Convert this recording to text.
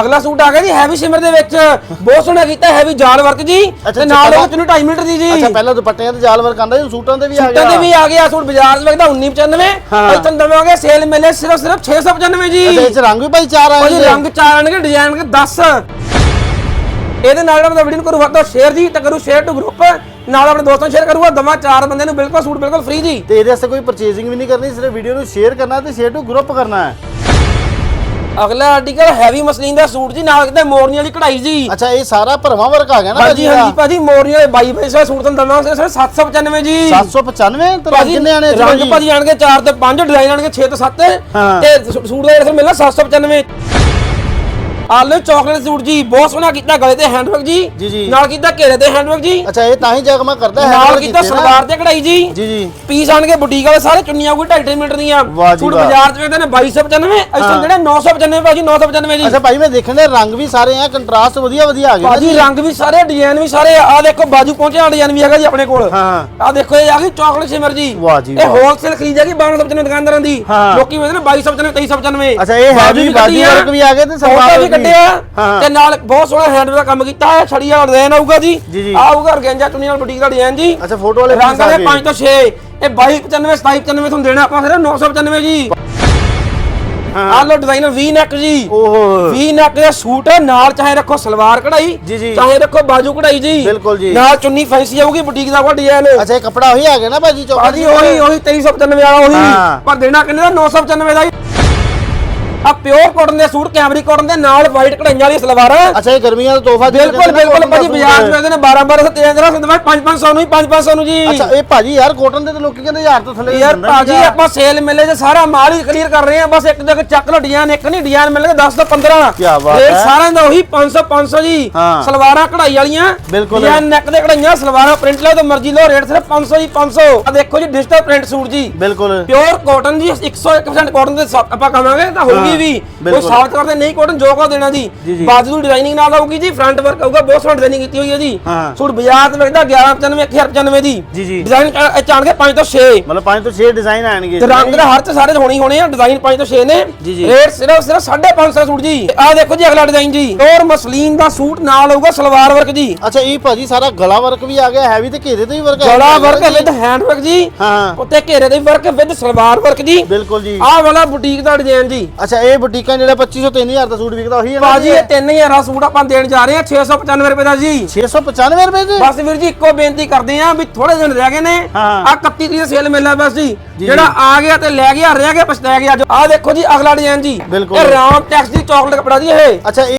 ਅਗਲਾ ਸੂਟ ਆ ਗਿਆ ਜੀ ਹੈਵੀ ਸ਼ਿਮਰ ਦੇ ਵਿੱਚ। ਬਹੁਤ ਸੋਹਣਾ ਕੀਤਾ ਹੈਵੀ ਜਾਲ ਵਰਕ ਜੀ। ਤੇ ਨਾਲ ਉਹ ਚੁੰਨੀ 2.5 ਮੀਟਰ ਦੀ ਜੀ। ਅੱਛਾ ਪਹਿਲਾਂ ਦੁਪੱਟਿਆਂ ਤੇ ਜਾਲ ਵਰਕ ਆਂਦਾ ਜੀ ਸੂਟਾਂ ਤੇ ਵੀ ਆ ਸੂਟਾਂ ਗਿਆ ਤੇ ਵੀ ਆ ਗਿਆ ਸੂਟ ਬਾਜ਼ਾਰ 'ਚ ਵਿਕਦਾ 1995 ਹਾਂ। ਇੱਥੇ ਦਵਾਂਗੇ ਸੇਲ ਮਿਲੇ ਸਿਰਫ ਸਿਰਫ 695 ਜੀ। ਅੱਛਾ ਇਹ ਰੰਗ ਵੀ ਭਾਈ ਚਾਰ ਆਏ ਭਾਜੀ ਰੰਗ ਚਾਰ ਆਣਗੇ ਡਿਜ਼ਾਈਨ ਕੇ 10 ਇਹਦੇ ਨਾਲ ਜਿਹੜਾ ਵੀਡੀਓ ਨੂੰ ਕਰੂ ਵੱਧ ਤੋਂ ਸ਼ੇਅਰ ਜੀ ਤੇ ਕਰੂ ਸ਼ੇਅਰ ਟੂ ਗਰੁੱਪ ਨਾਲ ਆਪਣੇ ਦੋਸਤਾਂ ਨੂੰ ਸ਼ੇਅਰ ਕਰੂਗਾ ਦਮਾ ਚਾਰ ਬੰਦੇ ਨੂੰ ਬਿਲਕੁਲ ਸੂਟ ਬਿਲਕੁਲ ਫ੍ਰੀ ਜੀ। ਤੇ ਇਹਦੇ ਵਾਸਤੇ ਕੋਈ ਪਰਚੇਸਿੰਗ ਵੀ ਨਹੀਂ ਕਰਨੀ ਸਿਰਫ ਵੀਡੀਓ ਨੂੰ ਸ਼ੇਅਰ ਕਰਨਾ ਤੇ ਸ਼ੇਅਰ ਟੂ ਗਰੁੱਪ ਕਰਨਾ ਹੈ। ਅਗਲਾ ਆਰਟੀਕਲ ਹੈਵੀ ਮਸਲੀਨ ਦਾ ਸੂਟ ਜੀ ਨਾਲ ਕਿਤੇ ਮੋਰਨੀ ਵਾਲੀ ਕਢਾਈ ਜੀ। ਅੱਛਾ ਇਹ ਸਾਰਾ ਭਰਵਾਂ ਵਰਕ ਆ ਗਿਆ ਨਾ ਹਾਂਜੀ ਹਾਂਜੀ ਭਾਜੀ ਮੋਰਨੀ ਵਾਲੇ 22 22 ਸੌ ਸੂਟ ਤੁਹਾਨੂੰ ਦਵਾਂਗੇ ਸਿਰਫ 795 ਜੀ। 795 ਤੇ ਰੰਗ ਭਾਜੀ ਕਿੰਨੇ ਆਣੇ ਰੰਗ ਭਾਜੀ? ਭਾਜੀ ਆਣਗੇ 4 ਤੇ 5 ਡਿਜ਼ਾਈਨ ਆਣਗੇ 6 ਤੇ 7 ਹਾਂ। ਤੇ ਸੂਟ ਦਾ ਰੇਟ ਮਿਲਣਾ 795 ਆਲੂ ਚਾਕਲੇਟ ਸੂਟ ਜੀ ਬਹੁਤ ਸੋਹਣਾ ਕੀਤਾ ਗਲੇ ਤੇ ਹੈਂਡਵਰਕ ਜੀ, ਜੀ ਜੀ। ਨਾਲ ਕੀਤਾ ਘੇਰੇ ਤੇ ਹੈਂਡਵਰਕ ਜੀ। ਅੱਛਾ ਇਹ ਤਾਂ ਹੀ ਜਗਮਾ ਕਰਦਾ ਹੈ ਨਾਲ ਕੀਤਾ। ਸਲਵਾਰ ਤੇ ਕਢਾਈ ਜੀ। ਜੀ ਜੀ। ਪੀਸ ਆਣਗੇ ਬੁਟੀਕ ਵਾਲੇ ਸਾਰੇ ਚੁੰਨੀਆਂ ਕੋਈ 2.5 ਮੀਟਰ ਦੀਆਂ। ਵਾਹ ਜੀ ਸੂਟ ਵਾਹ। ਬਾਜ਼ਾਰ 'ਚ ਵੇਚਦੇ ਨੇ 2295 ਇੱਥੇ ਜਿਹੜੇ 995 ਭਾਜੀ 995 ਜੀ। ਅੱਛਾ ਭਾਈ ਮੈਂ ਦੇਖਣ ਦੇ ਰੰਗ ਵੀ ਸਾਰੇ ਆ ਕੰਟਰਾਸਟ ਵਧੀਆ ਵਧੀਆ ਆ ਗਏ ਭਾਜੀ ਰੰਗ ਵੀ ਸਾਰੇ ਡਿਜ਼ਾਈਨ ਵੀ ਸਾਰੇ ਆ। ਦੇਖੋ ਬਾਜੂ ਪਹੁੰਚਿਆ ਡਿਜ਼ਾਈਨ ਵੀ ਹੈਗਾ ਜੀ ਆਪਣੇ ਕੋਲ। ਹਾਂ। ਆ ਦੇਖੋ ਇਹ ਆ ਗਈ ਚਾਕਲੇਟ ਸ਼ਿਮਰ ਜੀ। ਵਾਹ ਜੀ ਇਹ ਵਾਹ। ਹੋਲਸੇਲ ਖਰੀਦ ਜਾਗੀ 1295 ਦੁਕਾਨਦਾਰਾਂ ਦੀ। ਹਾਂ। ਲੋਕੀ ਵੇਚਦੇ ਨੇ 2295 2395 ਅੱਛਾ ਇਹ ਹੈਵੀ ਬਾਜੀ ਵਰਕ ਵੀ ਆ। ਗਏ ਤੇ ਸਲਵਾਰ ਵੀ ਕੱਢਿਆ ਹਾਂ ਤੇ ਨਾਲ ਬਹੁਤ ਸੋਹਣਾ ਹੈਂਡ ਦਾ ਕੰਮ ਕੀਤਾ ਹੈ ਛੜੀ ਵਾਲਾ ਡਿਜ਼ਾਈਨ ਆਊਗਾ ਜੀ। ਜੀ, ਜੀ। ਆਊਗਾ ਰਗੰਜਾ ਚੁੰਨੀ ਨਾਲ ਬੁਟੀਕ ਦਾ ਡਿਜ਼ਾਈਨ ਜੀ। ਅੱਛਾ ਫੋਟੋ ਵਾਲੇ ਰੰਗ ਆ ਵਾਲੇ ਗਏ। 5 ਤੋਂ 6 ਇਹ 2295 2795 ਤੁਹਾਨੂੰ ਦੇਣਾ ਆਪਾਂ ਸਿਰਫ 995 ਜੀ। ਹਾਂ। ਆਹ ਲੋ ਡਿਜ਼ਾਈਨਰ ਵੀ ਨੈਕ ਜੀ। ਓਹੋ। ਵੀ ਨੈਕ ਦੇ ਸੂਟ ਨਾਲ ਚਾਹੇ ਰੱਖੋ ਸਲਵਾਰ ਕਢਾਈ ਜੀ, ਜੀ। ਚਾਹੇ ਰੱਖੋ ਬਾਜੂ ਕਢਾਈ ਜੀ। ਬਿਲਕੁਲ ਜੀ। ਨਾਲ ਚੁੰਨੀ ਫੈਂਸੀ ਆਊਗੀ ਬੁਟੀਕ ਦਾ ਕੋਈ ਡਿਜ਼ਾਈਨ ਅੱਛਾ ਇਹ ਕੱਪੜਾ ਉਹੀ ਆ ਗਿਆ ਨਾ ਭਾਜੀ ਚੌਕਾ ਭਾਜੀ ਉਹੀ ਉਹੀ 2395 ਵਾਲਾ ਉਹੀ। ਹਾਂ। ਪਰ ਦੇਣਾ ਕਿੰਨੇ ਦਾ? 995 ਦਾ ਜੀ ਆ ਪਿਓਰ ਕਾਟਨ ਦੇ ਸੂਟ ਕੈਮਰੀ ਕਾਟਨ ਦੇ ਨਾਲ ਵਾਈਟ ਕਢਾਈਆਂ ਵਾਲੀ ਸਲਵਾਰ। ਅੱਛਾ ਇਹ ਗਰਮੀਆਂ ਦਾ ਤੋਹਫਾ ਬਿਲਕੁਲ ਬਿਲਕੁਲ ਭਾਜੀ ਬਾਜ਼ਾਰ ਚ ਮਿਲਦੇ ਨੇ। 12 1200 13 1300 5 500 ਨੂੰ ਹੀ 5 500 ਨੂੰ ਜੀ। ਅੱਛਾ ਇਹ ਭਾਜੀ ਯਾਰ ਕੋਟਨ ਦੇ ਤੇ ਲੋਕੀ ਕਹਿੰਦੇ ਯਾਰ ਤੋਂ ਥੱਲੇ ਯਾਰ ਭਾਜੀ। ਆਪਾਂ ਸੇਲ ਮੇਲੇ 'ਚ ਸਾਰਾ ਮਾਲ ਹੀ ਕਲੀਅਰ ਕਰ ਰਹੇ ਆ ਬਸ ਇੱਕ ਜਗ੍ਹਾ ਚੱਕ ਲੋ ਡਿਜ਼ਾਈਨ ਇੱਕ ਨਹੀਂ ਡਿਜ਼ਾਈਨ ਮਿਲਣਗੇ 10 ਤੋਂ 15 ਕਿਆ ਬਾਤ ਹੈ। ਸਾਰਿਆਂ ਦਾ ਉਹੀ 500 500 ਜੀ। ਸਲਵਾਰਾਂ ਕਢਾਈ ਵਾਲੀਆਂ ਬਿਲਕੁਲ। ਡਿਜ਼ਾਈਨ ਨੈਕ ਦੇ ਕਢਾਈਆਂ ਸਲਵਾਰਾਂ ਪ੍ਰਿੰਟ ਲਓ ਤੇ ਮਰਜ਼ੀ ਲਓ ਰੇਟ ਸਿਰਫ 500 ਜੀ 500 ਆ ਦੇਖੋ ਜੀ ਡਿਜੀਟਲ ਪ੍ਰਿੰਟ ਸੂਟ ਜੀ। ਬਿਲਕੁਲ। ਪਿਓਰ ਕਾਟਨ ਜੀ 101% ਕਾਟਨ ਦੇ ਆਪਾਂ ਕਹਾਂਗੇ ਤਾਂ ਹੋਊਗੀ। ਹਾਂ, ਵੀ। ਕੋਈ ਬਿਲਕੁਲ। ਸਾਫਟ ਕਰਦੇ ਨਹੀਂ ਕਾਟਨ ਜੋ ਕੋ ਦੇਣਾ ਜੀ। ਬਾਜੂ ਦੀ ਡਿਜ਼ਾਈਨਿੰਗ ਨਾਲ ਆਊਗੀ ਜੀ ਫਰੰਟ ਵਰਕ ਆਊਗਾ ਬਹੁਤ ਸੋਹਣੀ ਡਿਜ਼ਾਈਨਿੰਗ ਕੀਤੀ ਹੋਈ ਹੈ ਜੀ। ਸੂਟ ਬਾਜ਼ਾਰ ਤੇ ਵਿਕਦਾ 1195 1095 ਦੀ। ਜੀ, ਜੀ। ਡਿਜ਼ਾਈਨ ਚਾਣਗੇ 5 ਤੋਂ 6 ਮਤਲਬ 5 ਤੋਂ 6 ਡਿਜ਼ਾਈਨ ਆਣਗੇ ਤੇ ਰੰਗ ਦਾ ਹਰ ਚ ਸਾਰੇ ਹੋਣੀ ਹੋਣੇ ਆ ਡਿਜ਼ਾਈਨ 5 ਤੋਂ 6 ਨੇ। ਰੇਟ ਸਿਰਫ ਸਿਰਫ 550 ਸੂਟ ਜੀ। ਆਹ ਦੇਖੋ ਜੀ ਅਗਲਾ ਡਿਜ਼ਾਈਨ ਜੀ। ਹੋਰ ਮਸਲੀਨ ਦਾ ਸੂਟ ਨਾਲ ਆਊਗਾ ਸਲਵਾਰ ਵਰਕ ਜੀ। ਅੱਛਾ ਇਹ ਭਾਜੀ ਸਾਰਾ ਗਲਾ ਵਰਕ ਵੀ ਆ ਗਿਆ ਹੈਵੀ ਤੇ ਘੇਰੇ ਤੇ ਵੀ ਵਰਕ ਆ ਗਲਾ ਵਰਕ। ਵਿਦ ਹੈਂਡ ਵਰਕ ਜੀ। ਹਾਂ। ਉੱਤੇ ਘੇਰੇ ਦੇ ਵਰਕ ਵਿਦ ਸਲਵਾਰ ਵਰਕ ਜੀ। ਬਿਲਕੁਲ ਜੀ। ਆਹ ਵਾਲਾ ਬੁਟੀਕ ਦਾ ਡਿਜ਼ਾਈਨ ਜੀ। ਅੱਛਾ ਇਹ ਬੁਟੀਕਾਂ ਜਿਹੜਾ 2500 3000 ਦਾ ਸੂਟ ਵਿਕਦਾ ਉਹੀ ਹੈ ਨਾ ਬਾਜੀ ਇਹ 3000 ਦਾ ਸੂਟ ਆਪਾਂ ਦੇਣ ਜਾ ਰਹੇ ਹਾਂ 695 ਰੁਪਏ ਦਾ ਜੀ। 695 ਰੁਪਏ ਦੇ? ਬਸ ਵੀਰ ਜੀ ਇੱਕੋ ਬੇਨਤੀ ਕਰਦੇ ਆਂ ਵੀ ਥੋੜੇ ਦਿਨ ਰਹਿ ਗਏ ਨੇ। ਆ 31 ਤਰੀਕ ਸੇਲ ਮਿਲਣਾ ਬਸ ਜੀ। ਜਿਹੜਾ ਆ ਗਿਆ ਤੇ ਲੈ ਗਿਆ ਰਹਿ ਗਿਆ ਪਛਤਾ ਗਿਆ ਆ ਦੇਖੋ ਜੀ ਅਗਲਾ ਡਿਜ਼ਾਈਨ ਜੀ। ਇਹ ਰਾਮ ਟੈਕਸ ਦੀ ਚਾਕਲੇਟ ਕਪੜਾ ਜੀ ਇਹ। ਅੱਛਾ